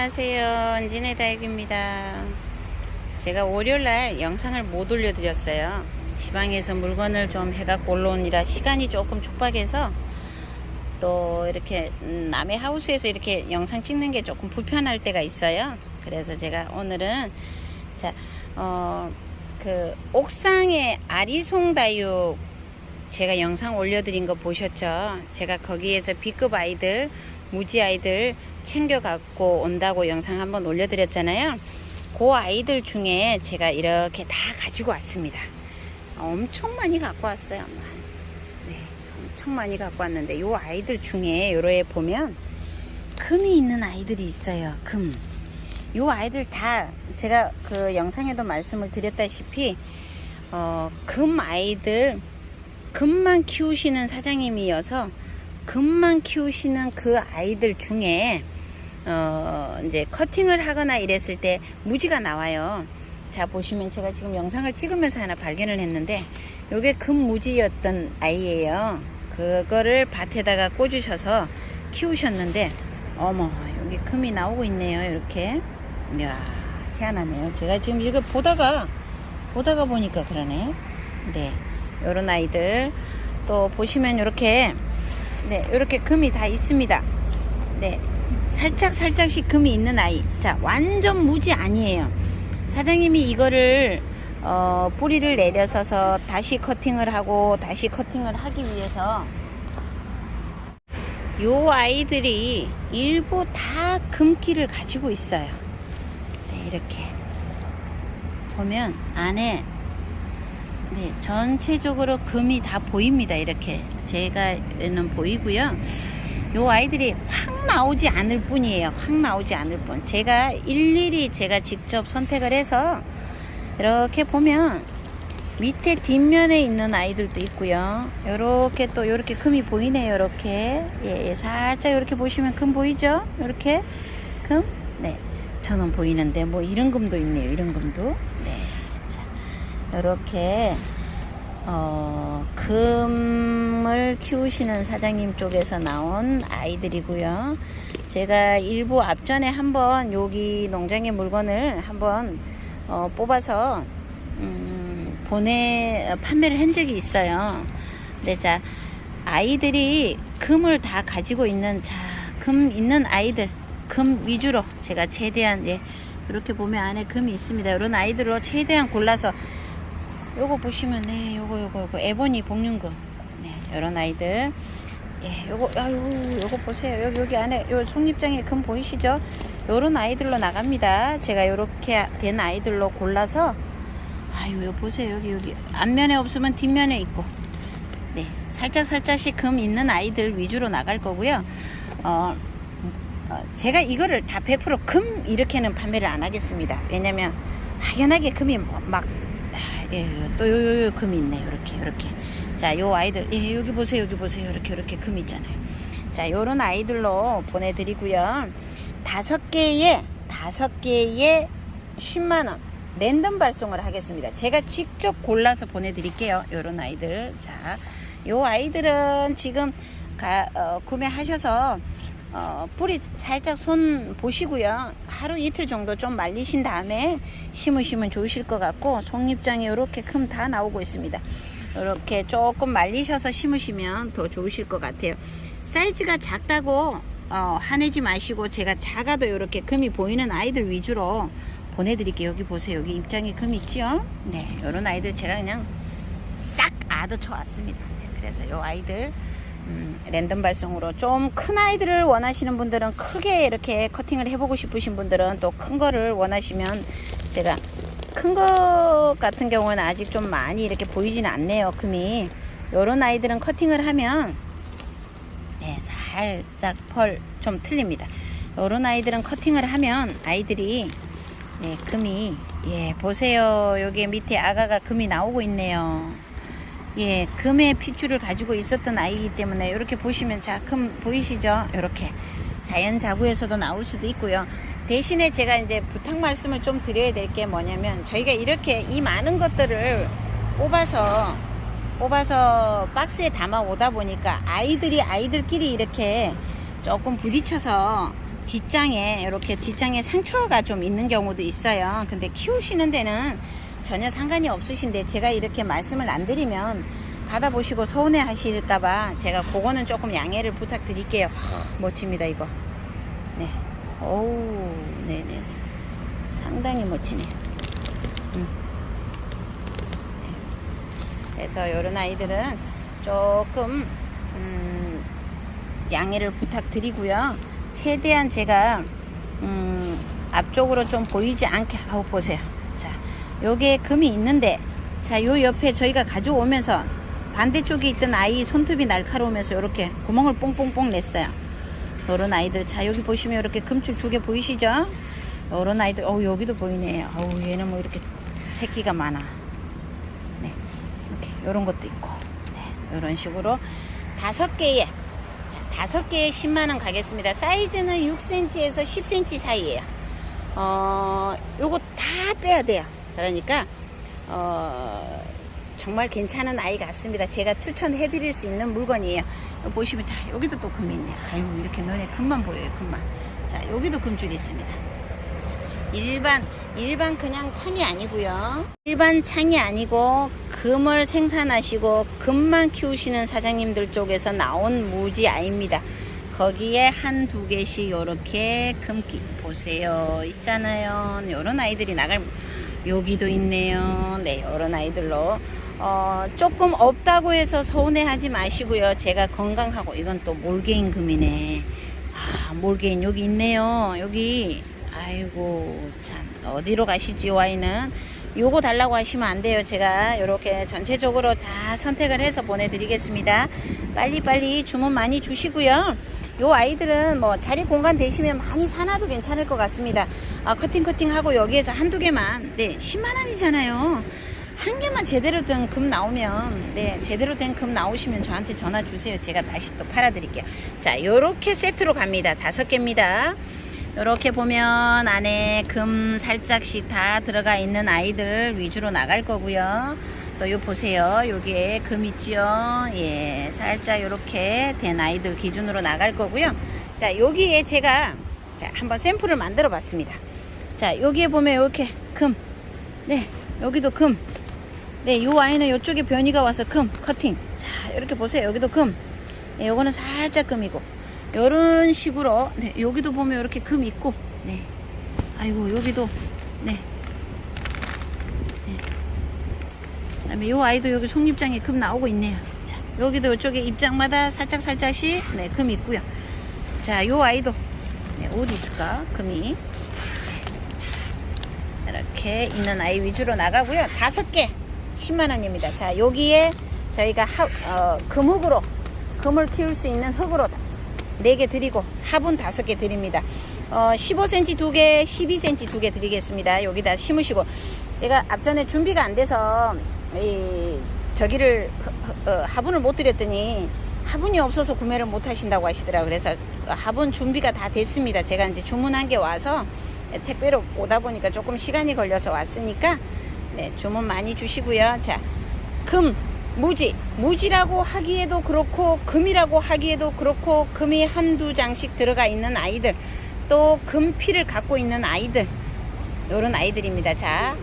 안녕하세요. 은진의 다육입니다. 제가 월요일날 영상을 못 올려드렸어요. 지방에서 물건을 좀 해갖고 올라오느라 시간이 조금 촉박해서 또 이렇게 음, 남의 하우스에서 이렇게 영상 찍는 게 조금 불편할 때가 있어요. 그래서 제가 오늘은 자, 어, 그 옥상에 아리송 다육 제가 영상 올려드린 거 보셨죠? 제가 거기에서 B급 아이들, 무지 아이들 챙겨 갖고 온다고 영상 한번 올려드렸잖아요. 그 아이들 중에 제가 이렇게 다 가지고 왔습니다. 엄청 많이 갖고 왔어요. 네, 엄청 많이 갖고 왔는데 요 아이들 중에 요로에 보면 금이 있는 아이들이 있어요. 금. 요 아이들 다 제가 그 영상에도 말씀을 드렸다시피 어, 금 아이들 금만 키우시는 사장님이어서 금만 키우시는 그 아이들 중에 어 이제 커팅을 하거나 이랬을 때 무지가 나와요. 자 보시면 제가 지금 영상을 찍으면서 하나 발견을 했는데 요게 금무지였던 아이예요. 그거를 밭에다가 꽂으셔서 키우셨는데 어머 여기 금이 나오고 있네요. 이렇게 이야 희한하네요. 제가 지금 이거 보다가 보다가 보니까 그러네. 네. 요런 아이들 또 보시면 이렇게 네 이렇게 금이 다 있습니다 네 살짝 살짝씩 금이 있는 아이. 자 완전 무지 아니에요. 사장님이 이거를 어, 뿌리를 내려서서 다시 커팅을 하고 다시 커팅을 하기 위해서 요 아이들이 일부 다 금기를 가지고 있어요. 네 이렇게. 보면 안에 네, 전체적으로 금이 다 보입니다. 이렇게. 제가는 보이고요. 요 아이들이 확 나오지 않을 뿐이에요. 확 나오지 않을 뿐. 제가 일일이 제가 직접 선택을 해서 이렇게 보면 밑에 뒷면에 있는 아이들도 있고요. 요렇게 또 요렇게 금이 보이네요. 요렇게 예, 예, 살짝 요렇게 보시면 금 보이죠? 요렇게 금. 네. 저는 보이는데 뭐 이런 금도 있네요. 이런 금도. 네. 이렇게 어, 금을 키우시는 사장님 쪽에서 나온 아이들이고요. 제가 일부 앞전에 한번 여기 농장의 물건을 한번 어, 뽑아서 음, 보내 판매를 한 적이 있어요. 근데 자 아이들이 금을 다 가지고 있는 자 금 있는 아이들 금 위주로 제가 최대한 예 이렇게 보면 안에 금이 있습니다. 이런 아이들로 최대한 골라서 요거 보시면 네 요거 요거 요거. 에보니 복륜금. 네 요런 아이들. 예 요거 아유 요거 보세요. 여기 여기 안에 요 속립장에 금 보이시죠? 요런 아이들로 나갑니다. 제가 요렇게 된 아이들로 골라서. 아유 요 보세요. 여기 여기. 앞면에 없으면 뒷면에 있고. 네 살짝 살짝씩 금 있는 아이들 위주로 나갈 거고요. 어 어, 제가 이거를 다 100%금 이렇게는 판매를 안 하겠습니다. 왜냐면 확연하게 금이 뭐막 아, 예, 또 요, 요, 요 금이 있네요. 이렇게, 이렇게. 자, 요 아이들, 예, 여기 보세요, 여기 보세요. 이렇게, 이렇게 금 있잖아요. 자, 요런 아이들로 보내드리고요. 다섯 개에, 다섯 개에 10만원. 랜덤 발송을 하겠습니다. 제가 직접 골라서 보내드릴게요. 요런 아이들. 자, 요 아이들은 지금 가, 어, 구매하셔서 어, 뿌리 살짝 손 보시고요. 하루 이틀 정도 좀 말리신 다음에 심으시면 좋으실 것 같고 속립장이 이렇게 금다 나오고 있습니다. 이렇게 조금 말리셔서 심으시면 더 좋으실 것 같아요. 사이즈가 작다고 어, 화내지 마시고 제가 작아도 이렇게 금이 보이는 아이들 위주로 보내드릴게요. 여기 보세요. 여기 입장에 금 있죠? 네, 이런 아이들 제가 그냥 싹 아드쳐 왔습니다. 네, 그래서 이 아이들 음, 랜덤 발송으로 좀 큰 아이들을 원하시는 분들은 크게 이렇게 커팅을 해보고 싶으신 분들은 또 큰 거를 원하시면 제가 큰거 같은 경우는 아직 좀 많이 이렇게 보이지는 않네요 금이. 요런 아이들은 커팅을 하면 네, 살짝 펄 좀 틀립니다. 요런 아이들은 커팅을 하면 아이들이 네, 금이 예 보세요. 여기 밑에 아가가 금이 나오고 있네요 예, 금의 핏줄을 가지고 있었던 아이이기 때문에 이렇게 보시면 자, 금 보이시죠? 이렇게 자연 자구에서도 나올 수도 있고요. 대신에 제가 이제 부탁 말씀을 좀 드려야 될 게 뭐냐면 저희가 이렇게 이 많은 것들을 뽑아서 뽑아서 박스에 담아 오다 보니까 아이들이 아이들끼리 이렇게 조금 부딪혀서 뒷장에 이렇게 뒷장에 상처가 좀 있는 경우도 있어요. 근데 키우시는 데는 전혀 상관이 없으신데 제가 이렇게 말씀을 안 드리면 받아보시고 서운해 하실까봐 제가 그거는 조금 양해를 부탁드릴게요. 하, 멋집니다, 이거. 네. 오우, 네네네. 상당히 멋지네요. 음. 네. 그래서 이런 아이들은 조금, 음, 양해를 부탁드리고요. 최대한 제가, 음, 앞쪽으로 좀 보이지 않게, 아우, 보세요. 자, 요게 금이 있는데, 자, 요 옆에 저희가 가져오면서 반대쪽에 있던 아이 손톱이 날카로우면서 이렇게 구멍을 뽕뽕뽕 냈어요. 요런 아이들, 자, 여기 보시면 이렇게 금줄 두 개 보이시죠? 요런 아이들, 어우, 여기도 보이네. 어우, 얘는 뭐 이렇게 새끼가 많아. 네. 이렇게, 요런 것도 있고. 네. 요런 식으로 다섯 개에, 자, 다섯 개에 10만원 가겠습니다. 사이즈는 6cm에서 10cm 사이에요. 어, 요거 다 빼야 돼요. 그러니까, 어, 정말 괜찮은 아이 같습니다. 제가 추천해 드릴 수 있는 물건이에요. 보시면, 자, 여기도 또 금이 있네. 아유, 이렇게 눈에 금만 보여요, 금만. 자, 여기도 금줄이 있습니다. 자, 일반, 일반 그냥 창이 아니고요. 일반 창이 아니고, 금을 생산하시고, 금만 키우시는 사장님들 쪽에서 나온 무지 아이입니다. 거기에 한 두 개씩 요렇게 금기 보세요 있잖아요 요런 아이들이 나갈 여기도 있네요. 네 요런 아이들로. 어, 조금 없다고 해서 서운해하지 마시고요. 제가 건강하고 이건 또 몰개인 금이네. 아 몰개인 여기 있네요. 여기. 아이고 참. 어디로 가시지 와이는? 요거 달라고 하시면 안 돼요. 제가 이렇게 전체적으로 다 선택을 해서 보내드리겠습니다. 빨리빨리 주문 많이 주시고요 요 아이들은 뭐 자리 공간 되시면 많이 사놔도 괜찮을 것 같습니다. 아, 커팅 커팅 하고 여기에서 한두 개만 네 10만 원이잖아요. 한 개만 제대로 된 금 나오면 네 제대로 된 금 나오시면 저한테 전화 주세요. 제가 다시 또 팔아 드릴게요. 자, 요렇게 세트로 갑니다. 다섯 개입니다. 요렇게 보면 안에 금 살짝씩 다 들어가 있는 아이들 위주로 나갈 거고요. 또 요 보세요. 여기에 금 있지요. 예, 살짝 요렇게 된 아이들 기준으로 나갈 거고요. 자, 여기에 제가 자, 한번 샘플을 만들어 봤습니다. 자, 여기에 보면 이렇게 금. 네, 여기도 금. 네, 요 아이는 요쪽에 변이가 와서 금 커팅. 자, 이렇게 보세요. 여기도 금. 예, 요거는 살짝 금이고. 요런 식으로 네, 여기도 보면 이렇게 금 있고. 네. 아이고, 여기도 네. 그 다음에 요 아이도 여기 속립장에 금 나오고 있네요. 자, 여기도 이쪽에 입장마다 살짝 살짝씩 네, 금 있고요. 자, 요 아이도 네, 어디 있을까? 금이 네. 이렇게 있는 아이 위주로 나가고요. 다섯 개 10만 원입니다. 자, 여기에 저희가 하, 어, 금흙으로 금을 키울 수 있는 흙으로 네개 드리고 화분 다섯 개 드립니다. 어, 15cm 두 개, 12cm 두개 드리겠습니다. 여기다 심으시고 제가 앞전에 준비가 안 돼서 이 저기를 어, 화분을 못 드렸더니 화분이 없어서 구매를 못 하신다고 하시더라고요. 그래서 화분 준비가 다 됐습니다. 제가 이제 주문한 게 와서 택배로 오다 보니까 조금 시간이 걸려서 왔으니까 네, 주문 많이 주시고요. 자, 금, 무지. 무지라고 하기에도 그렇고 금이라고 하기에도 그렇고 금이 한두 장씩 들어가 있는 아이들 또 금피를 갖고 있는 아이들 요런 아이들입니다. 자,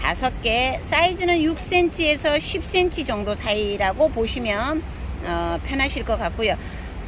다섯 개 사이즈는 6cm에서 10cm 정도 사이라고 보시면 어, 편하실 것 같고요.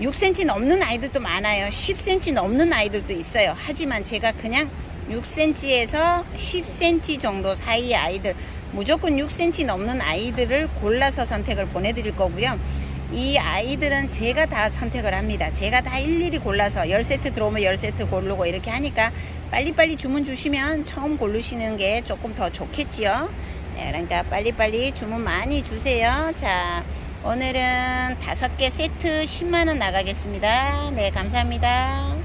6cm 넘는 아이들도 많아요. 10cm 넘는 아이들도 있어요. 하지만 제가 그냥 6cm에서 10cm 정도 사이의 아이들 무조건 6cm 넘는 아이들을 골라서 선택을 보내드릴 거고요. 이 아이들은 제가 다 선택을 합니다. 제가 다 일일이 골라서 10세트 들어오면 10세트 고르고 이렇게 하니까 빨리빨리 주문 주시면 처음 고르시는 게 조금 더 좋겠지요. 네, 그러니까 빨리빨리 주문 많이 주세요. 자, 오늘은 다섯 개 세트 10만원 나가겠습니다. 네, 감사합니다.